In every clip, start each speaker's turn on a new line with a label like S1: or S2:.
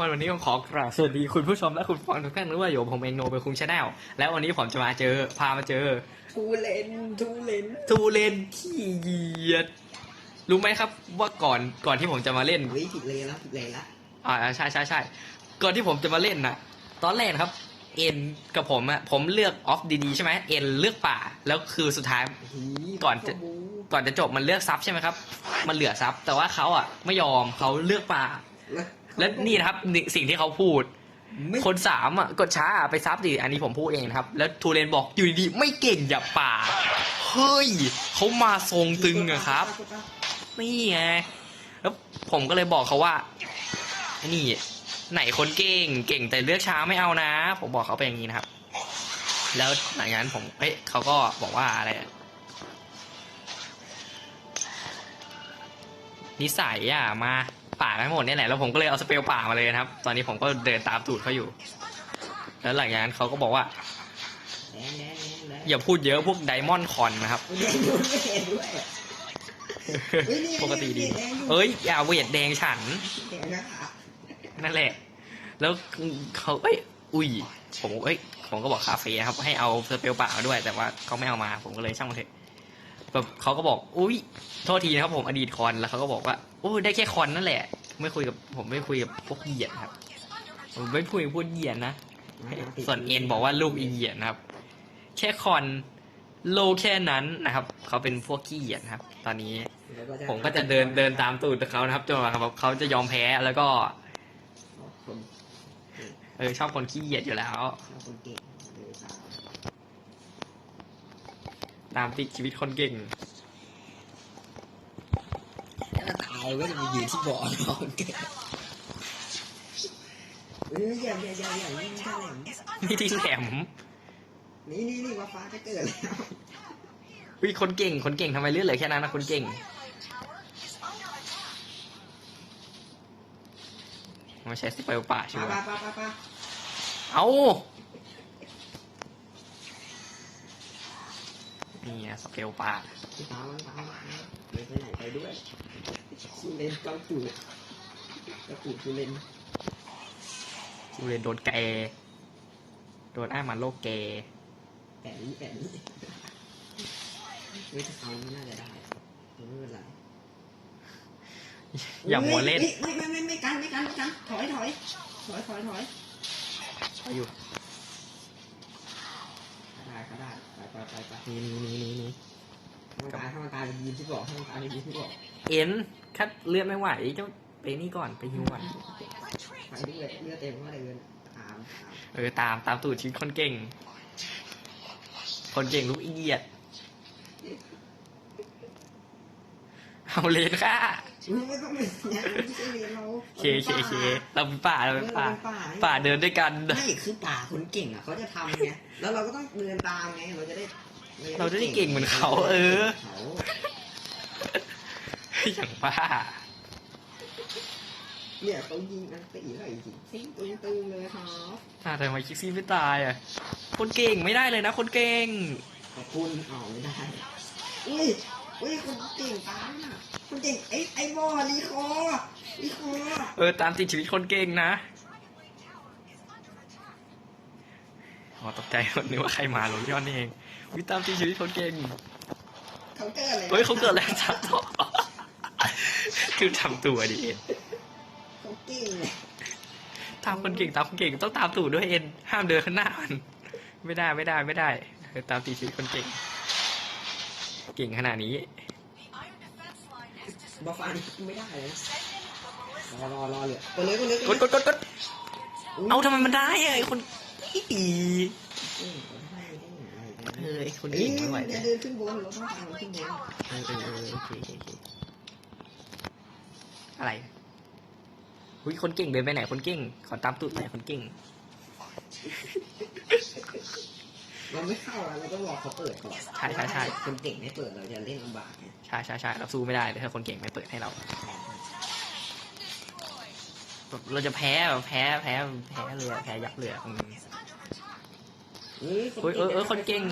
S1: วันนี้ผมขอกราบสวัสดีคุณผู้ชมและคุณฟังทุกท่านด้วยอยู่ผมเองโนเป็นคุงชาแนลแล้ววันนี้ผมจะมาเจอพามาเจอ
S2: ทูเลนทูเลน
S1: ทูเลนขี้เหยียดรู้ไหมครับว่าก่อนก่อนที่ผมจะมาเล่น
S2: เฮ้ยผิดเลยแล้วผิดเลยละ
S1: อ่าใช่ใช่ใช่ก่อนที่ผมจะมาเล่นน่ะตอนแรกนะครับ เอ็นกับผมอะผมเลือกออฟดีๆใช่ไหมเอ็นเลือกป่าแล้วคือสุดท้ายก่อนจะ
S2: บู
S1: ก่อนจะจบมันเลือกซับใช่ไหมครับ มันเหลือซับแต่ว่าเขาอะไม่ยอมเขาเลือกป่า และนี่นะครับนี่สิ่งที่เขาพูด
S2: ไม่
S1: คนสามอะกดช้าไปซับดิอันนี้ผมพูดเองนะครับ แล้วทูเรนบอกอยู่ดีๆไม่เก่งอย่าป่าเฮ้ยเขามาทรงตึงอะครับ นี่ไงแล้วผมก็เลยบอกเขาว่านี่ ไหนคนเก่งเก่งแต่เลือกช้าไม่เอานะ ผมบอกเขาไปอย่างนี้นะครับ แล้วหลังจากนั้นผมเอ้ยเขาก็บอกว่าอะไรอะนิสัยอะมา ป่าทั้งหมดเนี่ยแหละแล้วผมก็เลยเอาสเปลป่ามาเลยนะครับ ตอนนี้ผมก็เดินตามตูดเขาอยู่ แล้วหลังจากนั้นเขาก็บอกว่า อย่าพูดเยอะพวกไดมอนด์คอนนะครับ ปกติดี เอ้ยอย่าเวทแดงฉัน
S2: นั่
S1: นแหละ แล้วเขาเอ้ย อุ้ย ผมเอ้ย ผมก็บอกคาเฟ่ครับ ให้เอาสเปลป่ามาด้วย แต่ว่าเขาไม่เอามา ผมก็เลยช่างมันเถอะ แบบเขาก็บอกอุ้ยโทษทีนะครับผมอดีตคอนแล้วเขาก็บอกว่าโอ้ยได้แค่คอนนั่นแหละ ไม่คุยกับผมไม่คุยกับพวกเหยียดครับ ผมไม่คุยกับพวกเหยียดนะส่วนเอ็นบอกว่าลูกอีเหยียดนะครับ แค่คอนโลแค่นั้นนะครับ เขาเป็นพวกขี้เหยียดครับ ตอนนี้ผมก็จะเดินเดินตามตูดเขานะครับจนกว่าแบบเขาจะยอมแพ้แล้วก็ เออชอบคนขี้เกียจอยู่แล้ว
S2: คนเก่งเลยครับ
S1: ตามติดชีวิตคนเก่ง
S2: แล้วตายก็จะมายืนที่บ่อเราคนเก่งเฮ้ยอย่าอย่าอย่าอย่าอย่าย่าแหลม
S1: ไม่ได้แหลม
S2: นี่นี่นี่ว่าฟ้าจะเกิดแล้ว
S1: วิคนเก่ง คนเก่งทำไมเลือดเหลือแค่นั้นนะคนเก่งม่ใช่สเปลป่าใช่
S2: ป้า
S1: ไหมเอา นี่ไงสเปลป่า
S2: ตามมันตามมันไปไปไหนไปด้วยคูเลนเกาจูเกาจูคูเลน
S1: ดูเลยโดนแกโดนอ้างมันโลกแก
S2: แปะนี้แปะนี้เฮ้ยถ้าเอาไม่น่าจะได้ไม่เป็นไร
S1: อย่ามัวเล่น
S2: ไม่ไม่ไม่ไม่กันไม่กันไม่กันถอยถอยถอยถอยถอย
S1: เอาอยู่
S2: ได้ก็ได้ไปไปไปไป
S1: นี่นี่นี่นี่นี่
S2: ให้มันตายให้มันตายไปยืนที่บอกให้มันตายไปยืนที่บอก
S1: เอ็นคัดเลือดไม่ไหวเจ้าไปนี่ก่อนไปฮิวก่อน
S2: ไปด้วยเลือดเต็มว่าเดินตามตาม
S1: เออตามตามตูดชีวิตคนเก่ง คนเก่งลูกอีเดียดเอาเลนค่ะ
S2: ไม่ต้องเป็นอย่างนี้ไม่ใช่เรียนเรา
S1: เคเคเคเราเป็นป่าเรา
S2: เรา
S1: เป็
S2: เป็นน
S1: ป่า
S2: ป่า
S1: ป่าเดินด้วยกัน
S2: ไม่คือป่าคนเก่งอะเขาจะทำไงแล้วเราก็ต้องเดินตามไงเราจะได้
S1: เราจะได้เก่งเหมือนเขา เออ
S2: เขา
S1: อย่างป่า
S2: เนี่ยเขายิงอันตีอะไรจริงซิงตึงตึงเลยครับ
S1: อ่าทำไมคิกซี่ไม่ตายอะ คนเก่งไม่ได้เลยนะ คนเก่ง
S2: ขอบคุณเอาไม่ได้อุ้ยอุ้ยคนเก่งตามอะ คนเก่งไอ้ไอ้บอลีคอลีคอ
S1: เออตามติดชีวิตคนเก่งนะอ๋อตกใจหมดนึกว่าใครมาหลงย้อนนี่เองวิตามติดชีวิตคนเก่ง
S2: เขาเกิดอะไร
S1: เฮ้ยเขาเกิดแล้วจับตัวคือทำตัวดิเอ็น
S2: เขาเก่งเลย
S1: ตามคนเก่งตามคนเก่งต้องตามตูดด้วยเอ็นห้ามเดินข้างหน้ามันไม่ได้ไม่ได้ไม่ได้เออตามตีชีวิตคนเก่ง เก่งขนาดนี้
S2: บอฟ้านี่ไม่ได้เลยรอรอรอเลยกดเลยกดเลย
S1: กดกดกดกดเอาทำไมมันได้อะไอคนอี
S2: เออได้ได้ไง
S1: เออไอคน
S2: เอ้ย
S1: เก่งไม่ไหว
S2: อ
S1: เล
S2: ย่ายเดินขึ้นบนเราต้องทางขึ้นบน
S1: เออเออเออโอเคโอเคโอเคอะไรอุ้ยคนเก่งเดินไปไหนคนเก่ง ขอตามตูดหน่อยคนเก่ง
S2: เราไม่เข้าอะเราต้องรอเขาเปิดก่อน
S1: ใช่ใช่ใช่
S2: คนเก่งไม่เปิดเราจะเล่นลำบากไง
S1: ใช่ใช่ใช่เราสู้ไม่ได้เลยถ้าคนเก่งไม่เปิดให้เราแบบเราจะแพ้แบบแพ้แพ้แพ้เลยอะแพ้ยับเลยอะอืม
S2: เฮ้ย
S1: เฮ้ยเออเออคนเก่ง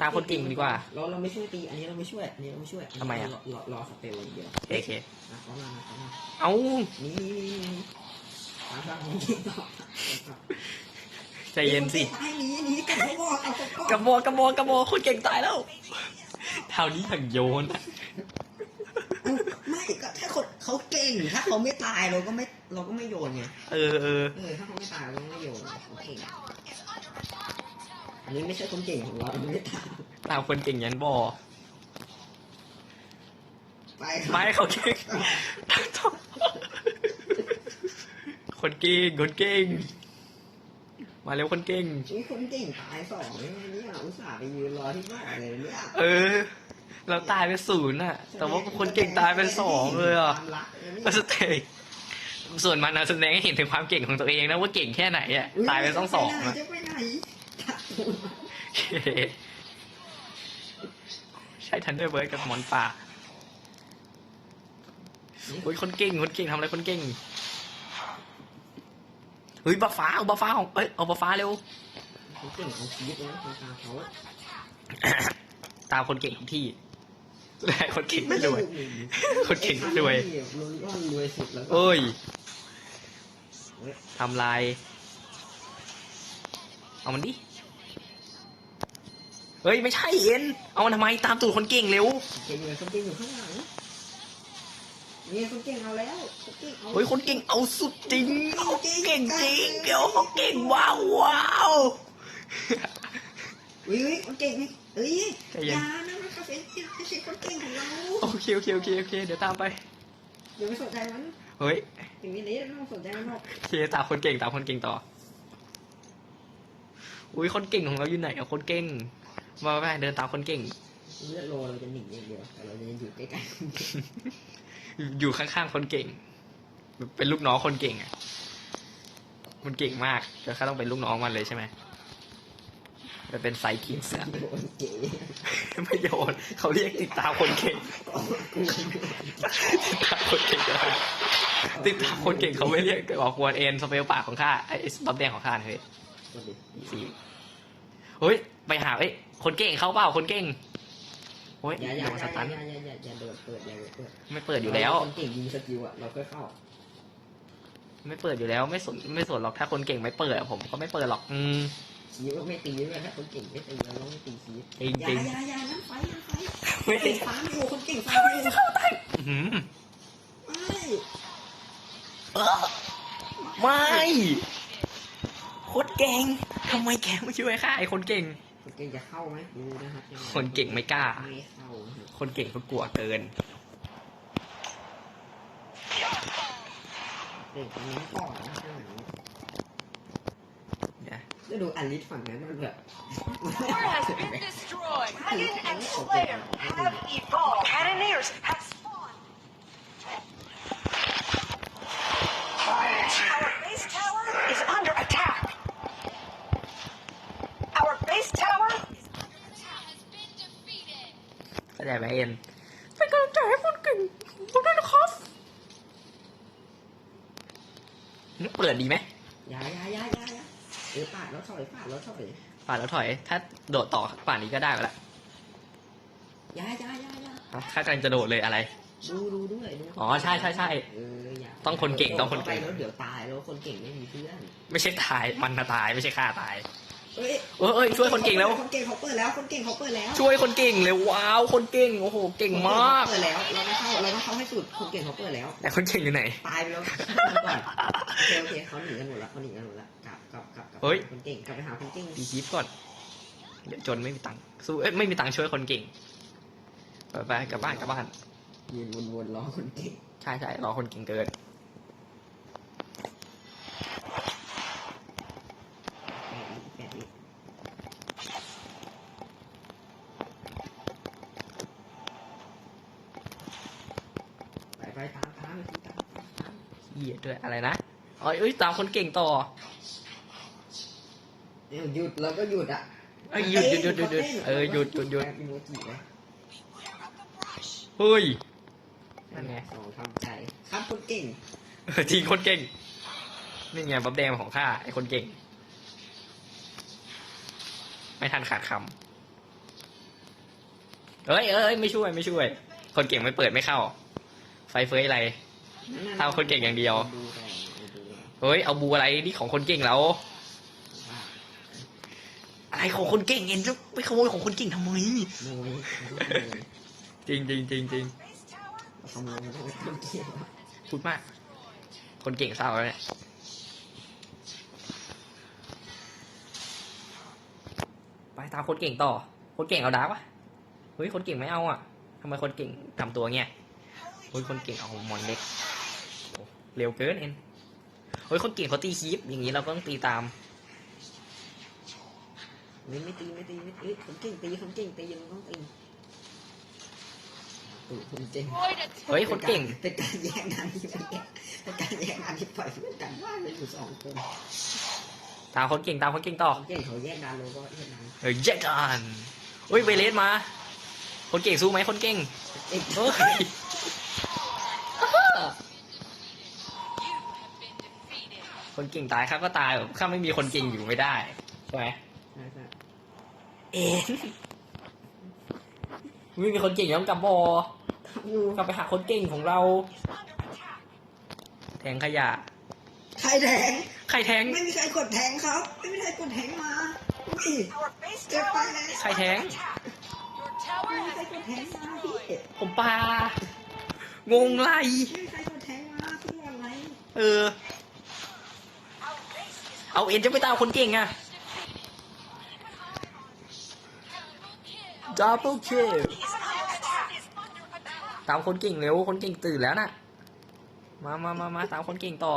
S1: ตามคนเก่งดีกว่า
S2: เราเราไม่ช่วยตี อันนี้เราไม่ช่วย อันนี้เราไม่ช่วย
S1: ทำไมอะ
S2: รรอรอสเปลอย่างเดียว
S1: โอเคโอเค
S2: อะเขามาเขามา
S1: เอา
S2: นี่นี่นี่นี่ตามคนเก่งต่อ
S1: ใจเย็นสิ
S2: ตายหนีหนีกันเขาบอกเอาเขา
S1: กระโมกระโมกระโมคนเก่งตายแล้วเท่านี้ถึงโยนอะ
S2: ไม่ก็ถ้าคนเขาเก่งถ้าเขาไม่ตายเราก็ไม่เราก็ไม่โยนไง
S1: เออเออ
S2: เออถ้าเขาไม่ตายเราก็ไม่โยนเขาเก่งอันนี้ไม่ใช่คนเก่งของเราไม่ตาย
S1: ตามคนเก่งยันบอ
S2: ไปครับ
S1: ไม่เขาเก่งคนเก่งคนเก่ง มาเร็วคนเก่ง
S2: นี่คนเก่งตายสองเนี่ยเนี่ยอุตส่าห์ไปยืนรอที่บ้านเลยเนี่ย
S1: เออ เราตายไปศูนย์อะแต่ว่าคนเก่งตายเป็นสองเลยอะ
S2: ความรักเลย
S1: ก็สเตย์ส่วนมันนะแสดงให้เห็นถึงความเก่งของตัวเองนะว่าเก่งแค่ไหนอะตายไปต้องสอง
S2: อะ
S1: อะ
S2: จะไปไหนตัดตูด
S1: โอเคใช่ทันเดอร์เบิร์ดกับหมอนป่าโอ้ยคนเก่ง คนเก่งทำอะไรคนเก่ง เฮ้ยบัฟฟ้าเอาบัฟฟ้าของเอ้ยเอาบัฟฟ้าเร็ว
S2: เขาเก่งเอาชีวิตนะคนตาเขา
S1: ตามคนเก่งทุกที่แต่คนเก่งไม่รวยคนเก่งไม่รวย
S2: รวยก็รวยสุดแล้วก็
S1: เอ้ย
S2: เฮ้ย
S1: ทำลาย เอามันดิ เฮ้ย ไม่ใช่เอ็น เอามันทำไมตามตูดคนเก่งเร็ว
S2: เก่งเลยคนเก่งอยู่ข้างหลัง นี่คนเก่งเอาแล้วคนเก่งเอา
S1: เฮ้ยคนเก่งเอาสุดจริงเขาเก่งจริงเดี๋ยวเขาเก่งว้าวว้าว
S2: เฮ้ยเฮ้ยคนเก่งนี่เฮ้ย
S1: ใจเย็น
S2: อยานะมันคาเฟ่ไม่ใช่คนเก่งของเรา
S1: โอเคโอเคโอเคโอเคเดี๋ยวตามไป
S2: เดี๋ยวไม่สนใจมัน
S1: เฮ้ย
S2: ถึงนี้นี้ไม่ต้องสนใจมันหรอก
S1: โอเคตามคนเก่งตามคนเก่งต่ออุ้ยคนเก่งของเราอยู่ไหนอะคนเก่งมาไปเดินตามคนเก่ง
S2: เลือดโลเราจะหนีอย่างเดียวแต่เราจะอยู่ใกล้ๆคนเก่ง
S1: อยู่ข้างๆคนเก่ง เป็นลูกน้องคนเก่งอะ มันเก่งมากจะแค่ต้องเป็นลูกน้องมันเลยใช่ไหมจะเป็นไซคิงเสือไม่โยนเขาเรียกติดตามคนเก่ง ติดตามคนเก่งติดตามคนเก่งเขาไม่เรียกบอกควรเอ็นสเปลปากของข้าไอ้บับแดงของข้าเนี่ยเฮ้ยสี่เฮ้ย ไปหาเอ้ยคนเก่งเข้าเปล่าคนเก่ง อ้ย
S2: อย่าอ
S1: โด
S2: ย่านอย่า
S1: สตัน
S2: อย่าอย่าอย่าอย่าโดดเปิดอย่าเปิด
S1: ไม่เปิดอยู่แล้ว
S2: คนเก่งยิงสกิลอะเราค่อยเข้า
S1: ไม่เปิดอยู่แล้วไม่สนไม่สนหรอกถ้าคนเก่งไม่เปิดอะผมก็ไม่เปิดหรอก อืม
S2: ชี้ว่าไม่ตีด้วยถ้าคนเก่งไม่ตีเราต้องไม่ตีชี้
S1: จริง
S2: อย่า
S1: จริง
S2: อย่าอย่านั่นไฟนั่นไฟ
S1: ไม่
S2: เก่งฟาร์มอยู่คนเก่งฟาร์มอยู่
S1: อื้อหือ
S2: ไม่
S1: เออไม่โคตรเก่งทำไมแกไม่ช่วยข้าไอ้คนเก่ง
S2: คนเก่งจะเข้าไหมดูนะครับ
S1: คนเก่งไม่กล้า
S2: ไม่เข้านะครับ
S1: คนเก่งเขากลัวเกิน
S2: เก่งตรงนี้ก่อนนะข้างหลัง
S1: เนี่ย
S2: จะดูอลิสฝั่งนั้นมันแบบ
S3: Tower has been destroyed. Dragon and Slayer have evolved. Cannoneers have spawned. Our base tower is under attack. Our base tower is
S1: เข้าใจไหมเอ็นเป็นกำลังใจให้คนเก่งทุกท่านนะครับเปิดดีไหม
S2: อย่าอย่าอย่าอย่าอย่าเออปาดแล้วถอยปาดแล้วถอย
S1: ป่านแล้วถอย ถ้าโดดต่อป่านนี้ก็ได้ไปละ
S2: อย่าอย่าอย่าอย่า
S1: ข้ากำลังจะโดดเลยอะไร
S2: ดูดูด้วยดู
S1: อ๋อใช่ใช่ใช่
S2: เอออย่า
S1: ต้องคนเก่งต้องคนเก่ง
S2: ไปแล้วเดี๋ยวตายแล้วคนเก่งไม่มีเพื่อน
S1: ไม่ใช่ตาย มันน่ะตายไม่ใช่ข้าตาย
S2: เอ้ย
S1: เอ้ยเอ้ยช่วยคนเก่งแล้ว
S2: คนเก่งเขาเปิดแล้ว คนเก่งเขาเปิดแล้ว
S1: ช่วยคนเก่งเลยว้าวคนเก่งโอ้โหเก่งมาก
S2: เปิดแล้ว เราไม่เข้า เราต้องเข้าให้สุด คนเก่งเขาเปิดแล้ว
S1: แต่คนเก่งอยู่ไหน
S2: ตายไปแล้วก่อนโอเคโอเคเขาหนีกันหมดแล้วเขาหนีกันหมดแล้วกลับกลับกลับกลับ
S1: เฮ้ย
S2: คนเก่งกลับไปหาคนเก่ง
S1: ดีคลิปก่อนเดี๋ยวจนไม่มีตังค์สู้เอ้ยไม่มีตังค์ช่วยคนเก่งไปไปกลับบ้านกลับบ้าน
S2: ยืนวนๆรอคนเก่ง
S1: ใช่ใช่รอคนเก่งเกิน
S2: แปดอีก ไปไปตามตามไปตามตามตาม
S1: เหี้ยด้วยอะไรนะอ๋อเอ้ยตามคนเก่งต่อ
S2: เดี๋ยวหยุดแล้วก็หยุดอะ
S1: เอ้ยหยุดหยุดหยุดหยุดหยุดเออหยุดหยุดหยุด
S2: แป๊บอีโมจิเลย
S1: เฮ้ยนั่นไง
S2: สองทำใจครับคนเก่ง
S1: เออจริงคนเก่งนี่ไงบับแดงของข้าไอคนเก่ง ไม่ทันขาดคำเอ้ยเอ้ยไม่ช่วยไม่ช่วย คนเก่งไม่เปิดไม่เข้า ไฟเฟยอะไรทำคนเก่งอย่างเดียว
S2: ดูก่อนดูก่อน
S1: เฮ้ยเอาบูอะไรนี่ของคนเก่งแล้ว อะไรของคนเก่งเอ็นจะไปขโมยของคนเก่งทำไม
S2: โมย
S1: จริงจริงจริงจริง
S2: ขโมยไม่ได้คนเก่ง
S1: พูดมาก คนเก่งเศร้าแล้วเนี่ยไปตามคนเก่งต่อ คนเก่งเอาดาร์กวะเฮ้ยคนเก่งไม่เอาอะทำไมคนเก่งทำตัวเงี้ยเฮ้ยคนเก่งเอามอนเล็กโอ้เร็วเกินเอ็นเฮ้ยคนเก่งเขาตีคีปอย่างนี้เราก็ต้องตีตาม
S2: ไม่ไม่ตีไม่ตีไม่ตีคนเก่งตีคนเก่งตีมันต้องตีตู่คนเก่ง
S1: เฮ้ยคนเก่ง
S2: เป็นการแย่งงานที่เป็นเป็นการแย่งงานที่ปล่อยเพื่อนกันว่าเลยอยู่สองคน
S1: ตามคนเก่งตามคนเก่งต่อ
S2: คนเก่งเขาแยกงานเลยก็แยกงาน
S1: เฮ้ยแยกกันเฮ้ยเวเลสมา คนเก่งสู้ไหมคนเก่ง
S2: เอ้ย
S1: เฮ้ย คนเก่งตายข้าก็ตายแบบข้าไม่มีคนเก่งอยู่ไม่ได้ใช่ไหม
S2: ใช่ใช่
S1: เอ็นไม่มีคนเก่งต้องกลับบอ
S2: อยู่
S1: กลับไปหาคนเก่งของเรา แทงขยะ
S2: ใครแทง
S1: ใครแทง
S2: ไม่มีใครกดแทงครับ ไม่มีใครกดแทงมาอุ้ย
S3: Our base
S2: Get
S3: tower
S2: by
S3: is
S2: that.
S1: ใครแทง
S3: Your
S2: ไม่
S3: tower
S2: มีใคร
S3: has
S2: กด
S3: been
S2: แทงมาพี่
S3: destroyed.
S1: ผมปลางงไร
S2: ไม่มีใครกดแทงมาพี่วันไร
S1: เออ
S3: Our base is
S1: เอาเอ็นจะไปตามคนเก่งอะ double kill
S3: is under attack.
S1: ตามคนเก่งเร็ว คนเก่งตื่นแล้วน่ะ มามามามาตามคนเก่งต่อ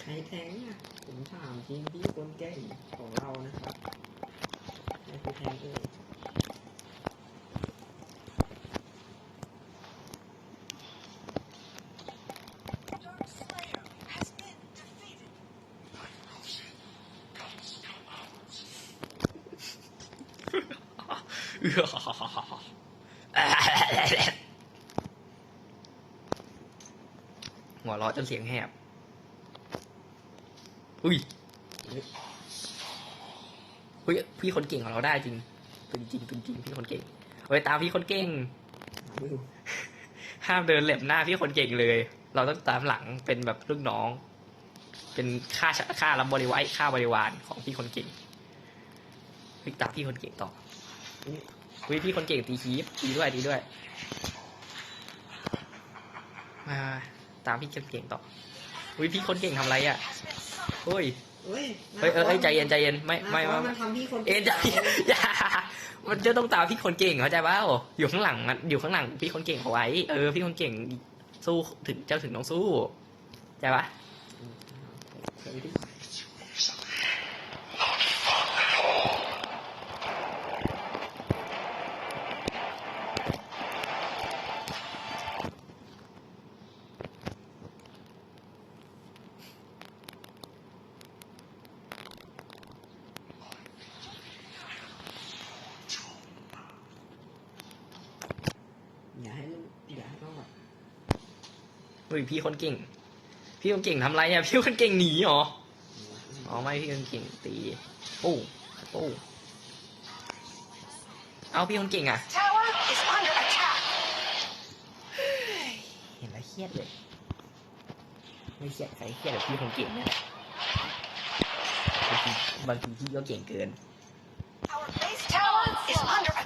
S2: ใครแทงอะผมถามจริงพี่คนเก่งของเรานะครับใครคือแทงเอ่ย
S1: หัวเราะจนเสียงแหบ อุ้ย อุ้ย พี่คนเก่งของเราได้จริงเป็นจริงจริงพี่คนเก่งเฮ้ยตามพี่คนเก่ง
S2: ห้าม
S1: เดินเหล็บหน้าพี่คนเก่งเลย เราต้องตามหลังเป็นแบบลูกน้อง เป็นค่าค่ารับบริวารค่าบริวารของพี่คนเก่งเฮ้ยตามพี่คนเก่งต่อเฮ้ยพี่คนเก่งตีคีฟตีด้วยตีด้วย มา ตามพี่คนเก่งต่อเฮ้ยพี่คนเก่งทำอะไรอะเฮ้ย
S2: เฮ้ย
S1: เฮ้ยเออเอ้ยใจเย็นใจเย็นไม่ไม่
S2: ไม่
S1: ไม่
S2: มันทำพี่คน
S1: เอ็นใจเย็นอย่ามันจะต้องตามพี่คนเก่งเข้าใจเปล่าอยู่ข้างหลังมันอยู่ข้างหลังพี่คนเก่งเขาไว้ เออพี่คนเก่งสู้ถึงเจ้าถึงต้องสู้ใช่ปะ
S2: เคยดิ อย่าให้อย่าให้ต้องแบบ
S1: เฮ้ ยพี่คนเก่ง พี่คนเก่งทำไรอะพี่คนเก่งหนีเหรออ๋อไม่พี่คนเก่งตีปู้ปู้เอาพี่คนเก่งอะ
S3: Tower is under attack.
S1: เห็นแล้วเครียดเลยไม่เครียดใครเครียดแบบพี่คนเก่งเนี่ยแหละบางทีบางทีพี่ก็เก่งเกิน
S3: Our base tower is under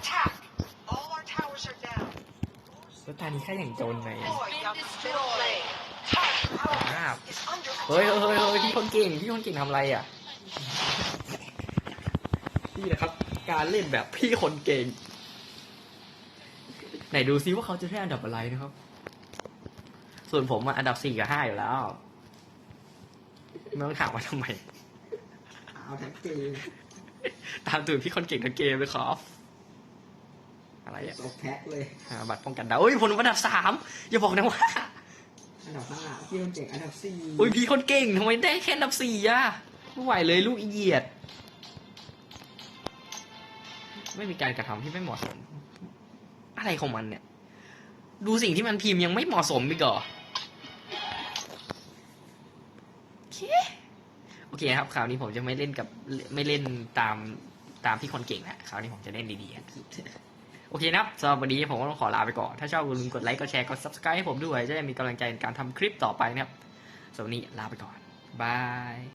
S1: แล้วตอนนี้ข้าอย่างจนไง
S3: Boy, young middle lane. Tower
S1: อ้าว
S3: is under
S1: เฮ้ย
S3: attack.
S1: เฮ้ยเฮ้ยเฮ้ยพี่คนเก่งพี่คนเก่งทำอะไรอะนี่นะครับ การเล่นแบบพี่คนเก่ง ไหนดูซิว่าเขาจะได้อันดับอะไรนะครับ ส่วนผมอะอันดับสี่กับห้าอยู่แล้วไม่ต้องถามว่าทำไม
S2: เอาทั้งเกม
S1: ตามตื่นพี่คนเก่งทั้งเกมเลยครับ อะไรอะ
S2: ตกแพ็คเลย
S1: หาบัตรป้องกันดาวเฮ้ยผมอันดับสามอย่าบอกนะว่า
S2: อันดับห้าพี่คนเก่งอันดับสี่
S1: อุ้ยพี่คนเก่งทำไมได้แค่อันดับสี่อะไม่ไหวเลยลูกอีเหยียด ไม่มีการกระทำที่ไม่เหมาะสม อะไรของมันเนี่ย ดูสิ่งที่มันพิมพ์ยังไม่เหมาะสมอีกเหรอโอเคโอเคครับคราวนี้ผมจะไม่เล่นกับไม่เล่นตามตามพี่คนเก่งแล้วคราวนี้ผมจะเล่นดีๆอะ โอเคนะครับสำหรับวันนี้ผมก็ต้องขอลาไปก่อน ถ้าชอบอย่าลืมกดไลค์ กดแชร์ กด subscribe ให้ผมด้วย จะได้มีกำลังใจในการทำคลิปต่อไปนะครับสำหรับวันนี้ลาไปก่อนบาย